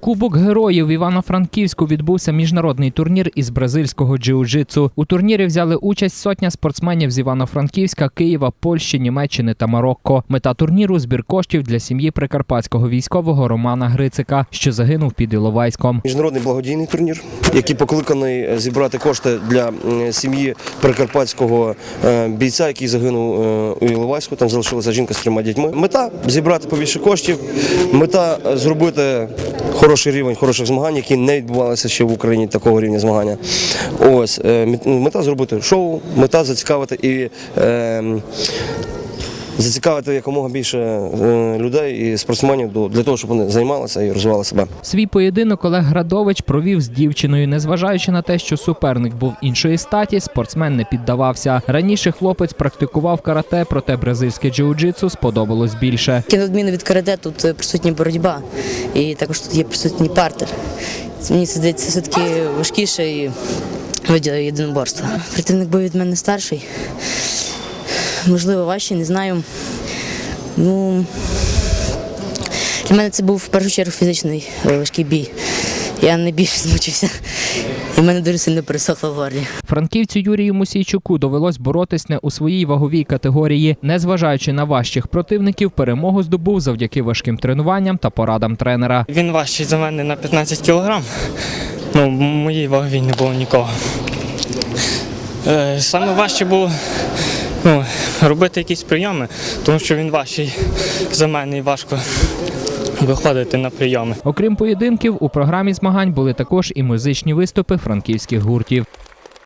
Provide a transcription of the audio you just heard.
Кубок героїв Івано-Франківську відбувся міжнародний турнір із бразильського джиу-джитсу. У турнірі взяли участь сотня спортсменів з Івано-Франківська, Києва, Польщі, Німеччини та Марокко. Мета турніру збір коштів для сім'ї прикарпатського військового Романа Грицика, що загинув під Іловайськом. Міжнародний благодійний турнір, який покликаний е, зібрати кошти для сім'ї прикарпатського е, бійця, який загинув е, у Іловайську. Там залишилася жінка з трьома дітьми. Мета зібрати побільше коштів. Мета зробити хороший рівень хороших змагань, які не відбувалися ще в Україні такого рівня змагання. Ось е, мета зробити шоу, мета зацікавити і. е, Зацікавити якомога більше е, людей і спортсменів до- для того, щоб вони займалися і розвивали себе. Свій поєдинок Олег Градович провів з дівчиною, незважаючи на те, що суперник був іншої статі, спортсмен не піддавався. Раніше хлопець практикував карате, проте бразильське джиу-джитсу сподобалось більше. На відміну від карате, тут е, присутня боротьба і також тут є присутній партер. Мені це здається все-таки важкіше і виділи єдиноборство. Противник був від мене старший. Можливо, важчий, не знаю. Ну, для мене це був в першу чергу фізичний е, важкий бій. Я найбільше змучився, і в мене дуже сильно пересохло в горлі. Франківцю Юрію Мусійчуку довелось боротись не у своїй ваговій категорії. Незважаючи на важчих противників, перемогу здобув завдяки важким тренуванням та порадам тренера. Він важчий за мене на 15 кілограм. Ну, в моїй ваговій не було нікого. Е, Саме важче було ну, робити якісь прийоми, тому що він важчий за мене і важко виходити на прийоми. Окрім поєдинків, у програмі змагань були також і музичні виступи франківських гуртів.